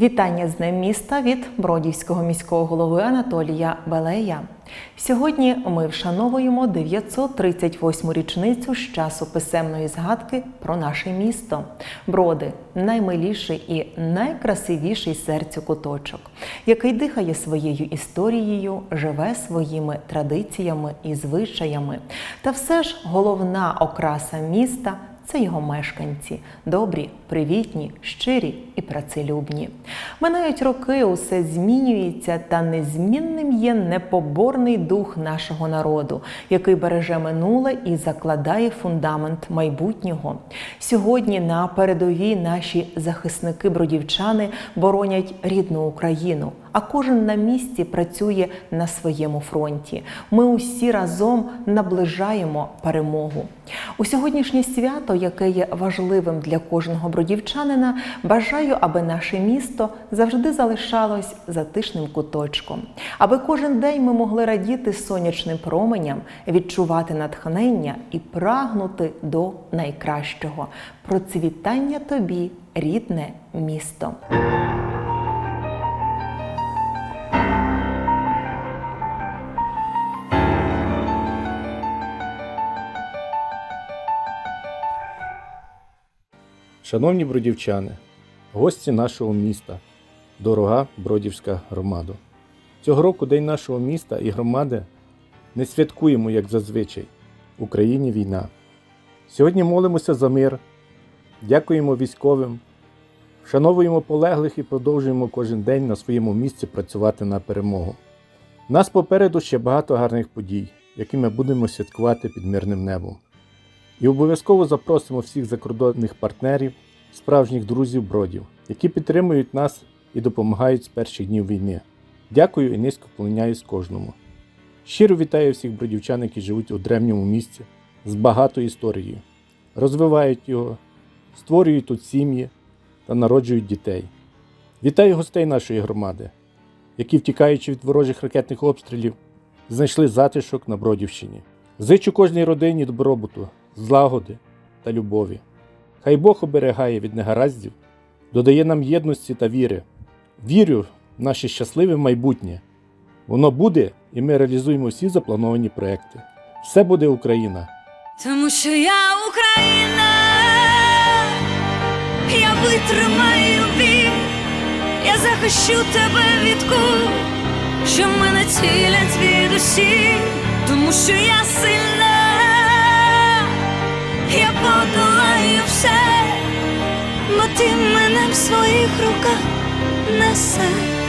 Вітання з Днем міста від Бродівського міського голови Анатолія Белея. Сьогодні ми вшановуємо 938 річницю з часу писемної згадки про наше місто. Броди наймиліший і найкрасивіший серцю куточок, який дихає своєю історією, живе своїми традиціями і звичаями. Та все ж головна окраса міста це його мешканці, добрі, привітні, щирі і працелюбні. Минають роки, усе змінюється, та незмінним є непоборний дух нашого народу, який береже минуле і закладає фундамент майбутнього. Сьогодні на передовій наші захисники-бродівчани боронять рідну Україну. А кожен на місці працює на своєму фронті. Ми усі разом наближаємо перемогу. У сьогоднішнє свято, яке є важливим для кожного бродівчанина, бажаю, аби наше місто завжди залишалось затишним куточком, аби кожен день ми могли радіти сонячним променям, відчувати натхнення і прагнути до найкращого. Процвітання тобі, рідне місто. Шановні бродівчани, гості нашого міста, дорога Бродівська громада. Цього року День нашого міста і громади не святкуємо, як зазвичай. Україні війна. Сьогодні молимося за мир, дякуємо військовим, вшановуємо полеглих і продовжуємо кожен день на своєму місці працювати на перемогу. Нас попереду ще багато гарних подій, які ми будемо святкувати під мирним небом. І обов'язково запросимо всіх закордонних партнерів, справжніх друзів бродів, які підтримують нас і допомагають з перших днів війни. Дякую і низько вклоняюсь кожному. Щиро вітаю всіх бродівчан, які живуть у древньому місті з багатою історією, розвивають його, створюють тут сім'ї та народжують дітей. Вітаю гостей нашої громади, які, втікаючи від ворожих ракетних обстрілів, знайшли затишок на Бродівщині. Зичу кожній родині добробуту, злагоди та любові. Хай Бог оберегає від негараздів, додає нам єдності та віри. Вірю в наше щасливе майбутнє. Воно буде, і ми реалізуємо всі заплановані проекти. Все буде Україна! Тому що я Україна, я витримаю бій, я захищу тебе від кул, що мене цілять від усі, тому що я сильна, бо ти мене в своїх руках несеш.